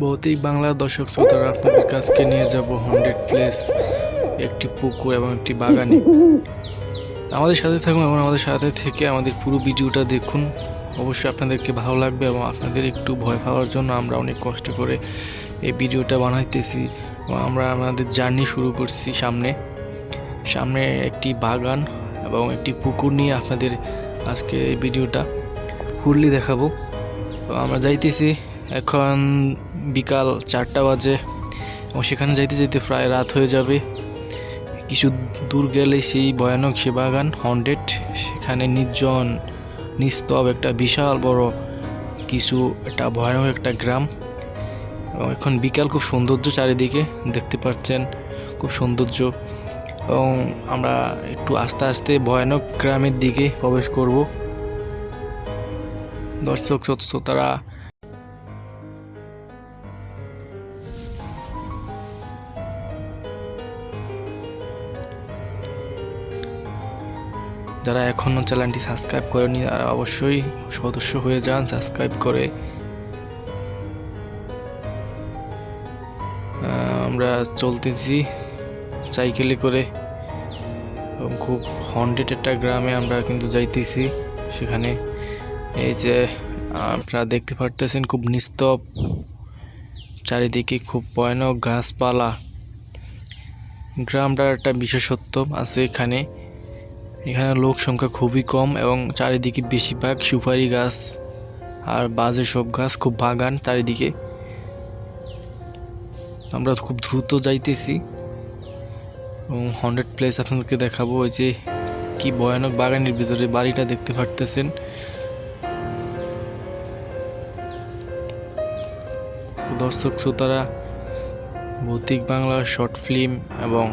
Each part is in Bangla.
ভৌতিক বাংলা দর্শক শ্রোতারা, আপনাদের কাছকে নিয়ে যাব হান্ড্রেড প্লেস একটি পুকুর এবং একটি বাগানে। আমাদের সাথে থাকুন এবং আমাদের সাথে থেকে আমাদের পুরো ভিডিওটা দেখুন। অবশ্যই আপনাদেরকে ভালো লাগবে এবং আপনাদের একটু ভয় পাওয়ার জন্য আমরা অনেক কষ্ট করে এই ভিডিওটা বানাইতেছি। এবং আমরা আমাদের জার্নি শুরু করছি সামনে। সামনে একটি বাগান এবং একটি পুকুর নিয়ে আপনাদের আজকে এই ভিডিওটা ফুললি দেখাবো। আমরা যাইতেছি এখন বিকাল চারটা বাজে এবং সেখানে যাইতে যাইতে প্রায় রাত হয়ে যাবে। কিছু দূর গেলে সেই ভয়ানক সে বাগান হন্ডেড সেখানে নির্জন, নিস্তব একটা বিশাল বড় কিছু, একটা ভয়ানক একটা গ্রাম। এবং এখন বিকাল খুব সৌন্দর্য চারিদিকে দেখতে পাচ্ছেন, খুব সৌন্দর্য। এবং আমরা একটু আস্তে আস্তে ভয়ানক গ্রামের দিকে প্রবেশ করব। দর্শক শ্রোতারা যারা এখনও চ্যানেলটি সাবস্ক্রাইব করেনি, তারা অবশ্যই সদস্য হয়ে যান, সাবস্ক্রাইব করে। আমরা চলতেছি সাইকেলে করে। খুব হন্ডেড একটা গ্রামে আমরা কিন্তু যাইতেছি সেখানে। এই যে আপনারা দেখতে পারতেছেন খুব নিস্তব, চারিদিকে খুব ভয়ানক গাছপালা। গ্রামটার একটা বিশেষত্ব আছে এখানে। এখানে লোক সংখ্যা খুবই কম এবং চারিদিকে বেশিরভাগ সুপারি গাছ আর বাজে সব গাছ, খুব বাগান চারিদিকে। আমরা খুব দ্রুত যাইতেছি। এবং হান্ড্রেড প্লেস আপনাদেরকে দেখাবো ওই যে কি ভয়ানক বাগানের ভিতরে বাড়িটা দেখতে পারতেছেন। দর্শক, শ্রোতারা, ভৌতিক বাংলা শর্ট ফিল্ম এবং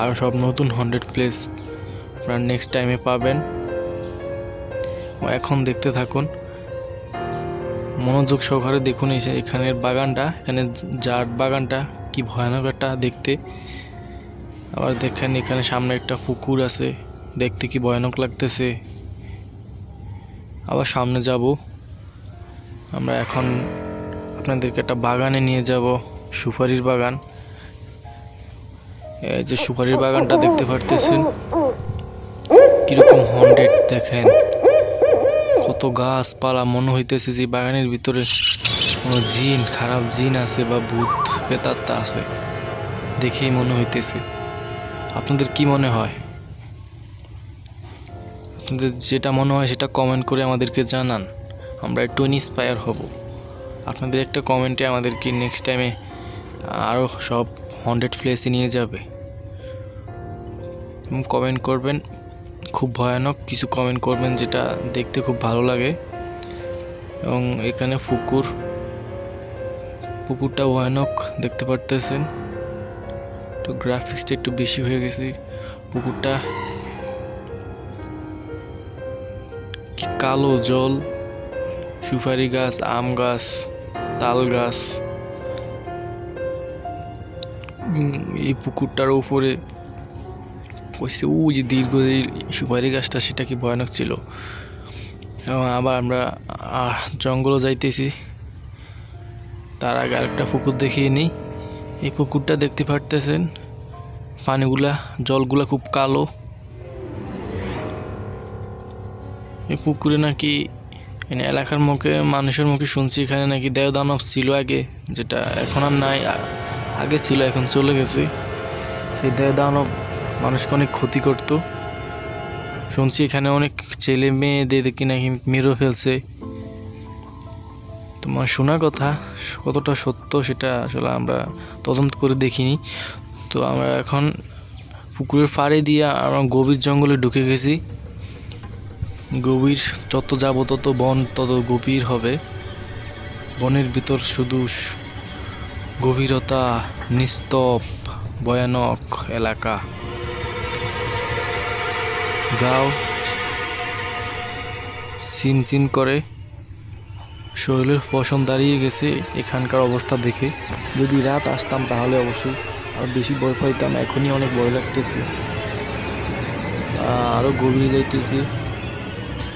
আরও সব নতুন হান্ড্রেড প্লেস আপনারা নেক্সট টাইমে পাবেন। এখন দেখতে থাকুন। মনোযোগ সহকারে দেখুন এখানের বাগানটা এখানে জাট বাগানটা, কি ভয়ানক একটা দেখতে। আবার দেখেন এখানে সামনে একটা পুকুর আছে, দেখতে কি ভয়ানক লাগতেছে। আবার সামনে যাব। আমরা এখন আপনাদেরকে একটা বাগানে নিয়ে যাব, সুপারির বাগান। এই যে সুপারির বাগানটা দেখতে পারতেছেন। দেখেন, কত গাছপালা মনে হইতেছে যে বাগানের ভিতরে কোনো জিন, খারাপ জিন আছে বা ভূত পেতাত্তা আছে। দেখেই মনে হইতেছে। আপনাদের কি মনে হয়? আপনাদের যেটা মনে হয় সেটা কমেন্ট করে আমাদেরকে জানান। আমরা একটু ইন্সপায়ার হব। আপনাদের একটা কমেন্টে আমাদেরকে নেক্সট টাইমে আরও সব হন্ড্রেড প্লেসে নিয়ে যাবে। কমেন্ট করবেন খুব ভয়ানক কিছু কমেন্ট করবেন যেটা দেখতে খুব ভালো লাগে। এবং এখানে পুকুর, পুকুরটা ভয়ানক দেখতে পারতেছেন। তো গ্রাফিক্সটা একটু বেশি হয়ে গেছে। পুকুরটা কালো জল, সুপারি গাছ, আম গাছ, তাল গাছ। এই পুকুরটার উপরে কইছে ও যে দীর্ঘ সুপারি গাছটা, সেটা কি ভয়ানক ছিল? এবং আবার আমরা জঙ্গলও যাইতেছি। তার আগে আরেকটা পুকুর দেখিয়ে নিই। এই পুকুরটা দেখতে পারতেছেন, পানিগুলা, জলগুলা খুব কালো। এই পুকুরে নাকি এখানে এলাকার মুখে, মানুষের মুখে শুনছি, এখানে নাকি দেওদানব ছিল আগে, যেটা এখন আর নাই আগে ছিল, এখন চলে গেছে। সেই দেওদানব মানুষকে অনেক ক্ষতি করতো। শুনছি এখানে অনেক ছেলে মেয়েদের কি নাকি মেরেও ফেলছে। তোমার শোনা কথা, কতটা সত্য সেটা আসলে আমরা তদন্ত করে দেখিনি। তো আমরা এখন পুকুরের পাড়ে দিয়ে আমরা গভীর জঙ্গলে ঢুকে গেছি। গভীর যত যাব তত বন তত গভীর হবে। বনের ভিতর শুধু গভীরতা নিস্তব, ভয়ানক এলাকা। গাও সিম সিম করে। শরীরের পশম দাঁড়িয়ে গেছে এখানকার অবস্থা দেখে। যদি রাত আসতাম তাহলে অবশ্যই। আর বেশি ভয় পাইতাম, এখনই অনেক ভয় লাগতেছে। আরও গভীরে যাইতেছি।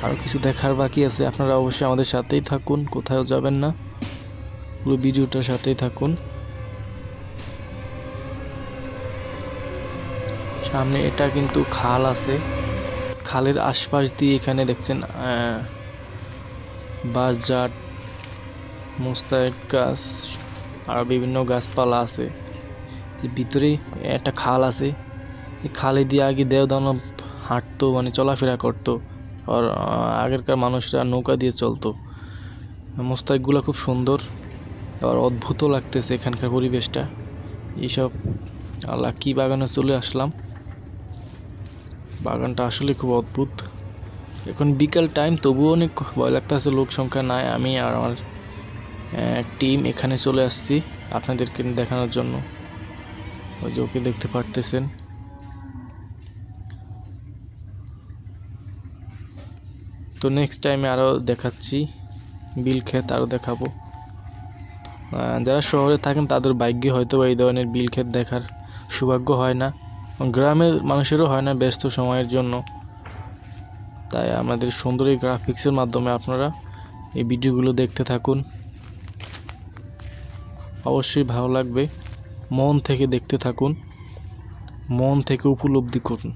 আরও কিছু দেখার বাকি আছে। আপনারা অবশ্যই আমাদের সাথেই থাকুন, কোথাও যাবেন না। পুরো ভিডিওটার সাথেই থাকুন। সামনে এটা কিন্তু খাল আছে। খালের আশপাশ দিয়ে এখানে দেখছেন আহ, বাঁশঝাড় মুস্তাক গাছ আর বিভিন্ন গাছপালা আছে। যে ভিতরে একটা খাল আছে। খালে দিয়ে আগে দেওদানব হাঁটতো মানে চলাফেরা করতো। আর আগেরকার মানুষরা নৌকা দিয়ে চলতো। মোস্তাকগুলো খুব সুন্দর। আবার অদ্ভুতও লাগতেছে এখানকার পরিবেশটা। এইসব আল্লাহ কি বাগানে চলে আসলাম। বাগানটা আসলে খুব অদ্ভুত। এখন বিকাল টাইম তবুও অনেক ভয় লাগতেছে, লোক সংখ্যা নাই, আমি আর আমার টিম এখানে চলে আসছি আপনাদেরকে দেখানোর জন্য। ওই যে ওকে দেখতে পারতেছেন। তো নেক্সট টাইমে আরও দেখাচ্ছি, বিল ক্ষেত আরও দেখাবো। যারা শহরে থাকেন তাদের ভাগ্যে হয়তো এই ধরনের বিল ক্ষেত দেখার সৌভাগ্য হয় না। গ্রামের মানুষেরও হয় না ব্যস্ত সময়ের জন্য। তাই আমাদের সুন্দর এই গ্রাফিক্সের মাধ্যমে আপনারা এই ভিডিওগুলো দেখতে থাকুন। অবশ্যই ভালো লাগবে। মন থেকে দেখতে থাকুন। মন থেকে উপলব্ধি করুন।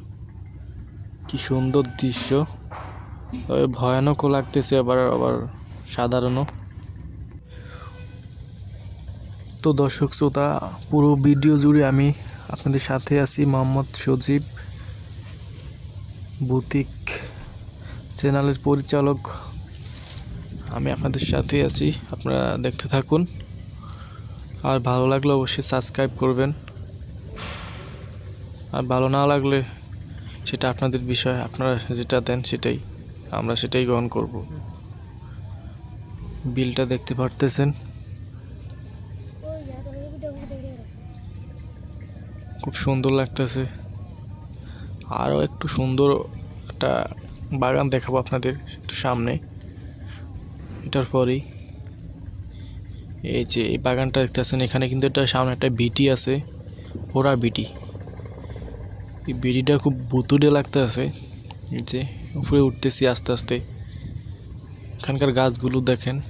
কি সুন্দর দৃশ্য। তবে ভয়ানকও লাগতেছে আবার আবার সাধারণও। তো দর্শক শ্রোতা, পুরো ভিডিও জুড়ে আমি আপনাদের সাথে আছি মোহাম্মদ সজীব বুতিক চ্যানেলের পরিচালক। আমি আপনাদের সাথে আছি, আপনারা দেখতে থাকুন। আর ভালো লাগলে অবশ্যই সাবস্ক্রাইব করবেন। আর ভালো না লাগলে সেটা আপনাদের বিষয়, আপনারা যেটা দেন সেটাই, আমরা সেটাই গ্রহণ করব। বিলটা দেখতে পারতেছেন খুব সুন্দর লাগতেছে। আরও একটু সুন্দর একটা বাগান দেখাবো আপনাদের একটু সামনে। এটার পরেই। এই যে এই বাগানটা দেখতেছেন, এখানে কিন্তু এটা সামনে একটা বিটি আছে ওরা বিটি। এই বিটিটা খুব বুতুডে লাগতেছে। এই যে উপরে উঠতেছি আস্তে আস্তে। এখানকার গাছগুলো দেখেন।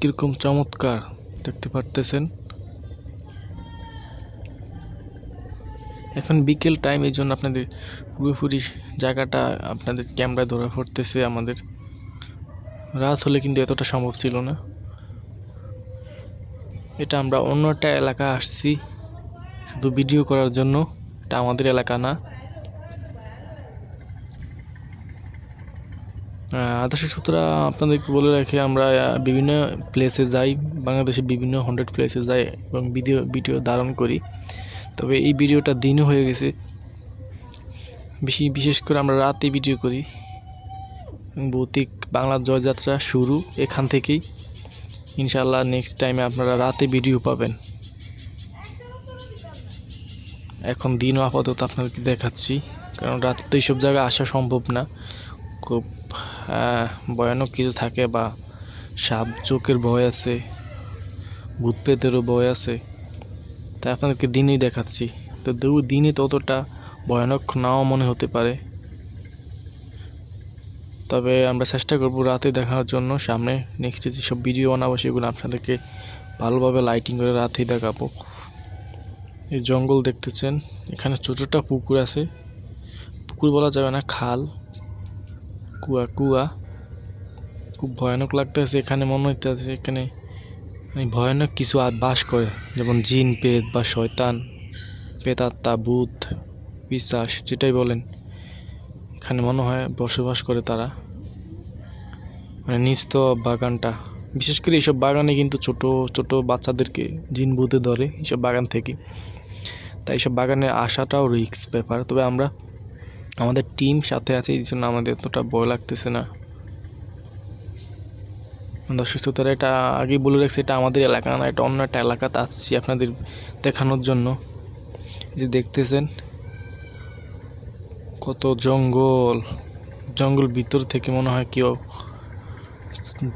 কীরকম চমৎকার। দেখতে পারতেছেন। এখন বিকেল টাইম এই জন্য আপনাদের পুরোপুরি জায়গাটা, আপনাদের ক্যামেরায় ধরা পড়তেছে আমাদের। রাত হলে কিন্তু এতটা সম্ভব ছিল না। এটা আমরা অন্য একটা এলাকা আসছি, শুধু ভিডিও করার জন্য। এটা আমাদের এলাকা না। দর্শক শ্রোতারা আপনাদেরকে বলে রাখি, আমরা বিভিন্ন প্লেসে যাই বাংলাদেশে বিভিন্ন হান্ড্রেড প্লেসে যাই এবং ভিডিও ভিডিও ধারণ করি। তবে এই ভিডিওটা দিনও হয়ে গেছে। বেশি, বিশেষ করে আমরা রাতে ভিডিও করি। ভৌতিক বাংলার জয়যাত্রা শুরু এখান থেকেই। ইনশাল্লাহ নেক্সট টাইমে আপনারা রাতে ভিডিও পাবেন। এখন দিনও আপাতত আপনাদেরকে দেখাচ্ছি, কারণ রাতে তো এইসব জায়গায় আসা সম্ভব না। খুব ভয়ানক কিছু থাকে বা সাপ চোখের ভয় আছে, ভূত পেতেরও ভয় আছে। তাই আপনাদেরকে দিনেই দেখাচ্ছি। তো দু- দিনে ততটা ভয়ানক নাও মনে হতে পারে। তবে আমরা চেষ্টা করব রাতে দেখানোর জন্য। সামনে নেক্সটে যেসব ভিডিও বানাবো সেগুলো আপনাদেরকে ভালোভাবে লাইটিং করে রাতেই দেখাবো। এই জঙ্গল দেখতেছেন, এখানে ছোটোটা পুকুর আছে। পুকুর বলা যাবে না, খাল। কুয়া কুয়া খুব ভয়ানক লাগতেছে, এখানে মনে হইতেছে এখানে মানে ভয়ানক কিছু আর বাস করে। যেমন জিন পেত বা শয়তান পেতাত্মা বুধ বিশ্বাস যেটাই বলেন। এখানে মনে হয় বসবাস করে তারা। মানে নিস্ত বাগানটা। বিশেষ করে এইসব বাগানে কিন্তু ছোট ছোট বাচ্চাদেরকে জিন, ভূতে ধরে এইসব বাগান থেকে। তাই এইসব বাগানে আসাটাও রিস্ক ব্যাপার। তবে আমরা আমাদের টিম সাথে আছে, এই জন্য আমাদের এতটা ভয় লাগতেছে না। দর্শক শ্রোতারা এটা আগেই বলে রাখছি, এটা আমাদের এলাকা না, এটা অন্য একটা এলাকাতে আসছি আপনাদের দেখানোর জন্য। যে দেখতেছেন, কত জঙ্গল জঙ্গল ভিতর থেকে মনে হয় কেউ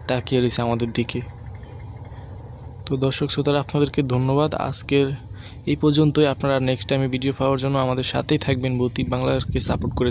তাকিয়ে রয়েছে আমাদের দিকে। তো দর্শক শ্রোতারা, আপনাদেরকে ধন্যবাদ। আজকের এই পর্যন্তই। আপনারা নেক্সট টাইমে ভিডিও পাওয়ার জন্য আমাদের সাথেই থাকবেন। বতি বাংলাকে সাপোর্ট করে